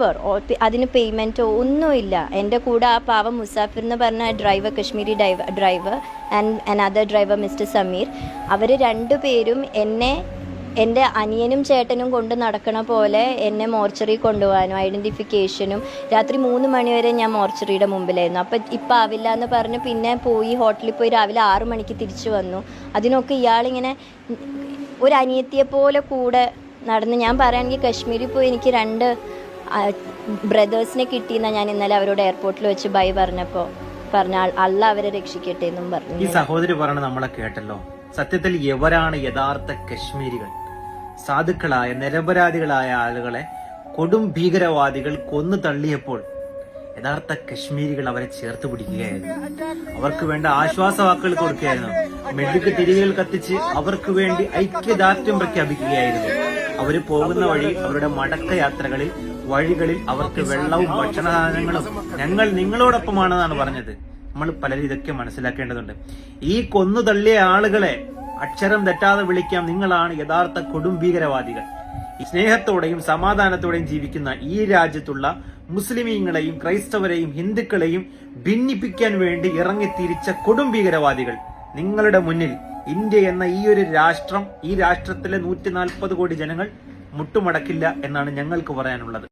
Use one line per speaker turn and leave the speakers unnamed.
Never അതിന് പേയ്മെന്റോ ഒന്നുമില്ല എന്റെ കൂടെ ആ പാവം മുസാഫിർ എന്ന് പറഞ്ഞ driver Kashmiri driver driver and another driver mister Sameer അവർ രണ്ടുപേരും എന്നെ എന്റെ അനിയനും ചേട്ടനും കൊണ്ട് നടക്കണ പോലെ എന്നെ മോർച്ചറി കൊണ്ടുപോകാനും ഐഡന്റിഫിക്കേഷനും രാത്രി മൂന്ന് മണിവരെ ഞാൻ മോർച്ചറിയുടെ മുമ്പിലായിരുന്നു. അപ്പം ഇപ്പം ആവില്ല എന്ന് പറഞ്ഞ് പിന്നെ പോയി ഹോട്ടലിൽ പോയി രാവിലെ ആറു മണിക്ക് തിരിച്ചു വന്നു. അതിനൊക്കെ ഇയാളിങ്ങനെ ഒരു അനിയത്തിയെ പോലെ കൂടെ നടന്ന് ഞാൻ പറയുകയാണെങ്കിൽ കശ്മീരിൽ പോയി എനിക്ക് രണ്ട് ബ്രദേഴ്സിനെ കിട്ടിയെന്നാണ് ഞാൻ ഇന്നലെ അവരോട് എയർപോർട്ടിൽ വെച്ച് ബൈ പറഞ്ഞപ്പോൾ പറഞ്ഞ ആൾ- അള്ള അവരെ രക്ഷിക്കട്ടെ എന്നും പറഞ്ഞു.
ഈ സഹോദരി പറഞ്ഞ നമ്മളെ കേട്ടല്ലോ. സത്യത്തിൽ എവരാണ് യഥാർത്ഥ കശ്മീരികൾ? സാധുക്കളായ നിരപരാധികളായ ആളുകളെ കൊടും ഭീകരവാദികൾ കൊന്നു തള്ളിയപ്പോൾ യഥാർത്ഥ കശ്മീരികൾ അവരെ ചേർത്ത് പിടിക്കുകയായിരുന്നു. അവർക്ക് വേണ്ട ആശ്വാസവാക്കുകൾ കൊടുക്കുകയായിരുന്നു. മെഴുക്ക് തിരികൾ കത്തിച്ച് അവർക്ക് വേണ്ടി ഐക്യദാർഢ്യം പ്രഖ്യാപിക്കുകയായിരുന്നു. അവർ പോകുന്ന വഴി അവരുടെ മടക്ക യാത്രകളിൽ വഴികളിൽ അവർക്ക് വെള്ളവും ഭക്ഷണ സാധനങ്ങളും ഞങ്ങൾ നിങ്ങളോടൊപ്പമാണെന്നാണ് പറഞ്ഞത്. നമ്മൾ പലരും ഇതൊക്കെ മനസ്സിലാക്കേണ്ടതുണ്ട്. ഈ കൊന്നു തള്ളിയ ആളുകളെ അക്ഷരം തെറ്റാതെ വിളിക്കാം. നിങ്ങളാണ് യഥാർത്ഥ കൊടും ഭീകരവാദികൾ. സ്നേഹത്തോടെയും സമാധാനത്തോടെയും ജീവിക്കുന്ന ഈ രാജ്യത്തുള്ള മുസ്ലിമീങ്ങളെയും ക്രൈസ്തവരെയും ഹിന്ദുക്കളെയും ഭിന്നിപ്പിക്കാൻ വേണ്ടി ഇറങ്ങിത്തിരിച്ച കൊടും ഭീകരവാദികൾ നിങ്ങളുടെ മുന്നിൽ ഇന്ത്യ എന്ന ഈ ഒരു രാഷ്ട്രം ഈ രാഷ്ട്രത്തിലെ നൂറ്റി നാൽപ്പത് കോടി ജനങ്ങൾ മുട്ടുമടക്കില്ല എന്നാണ് ഞങ്ങൾക്ക് പറയാനുള്ളത്.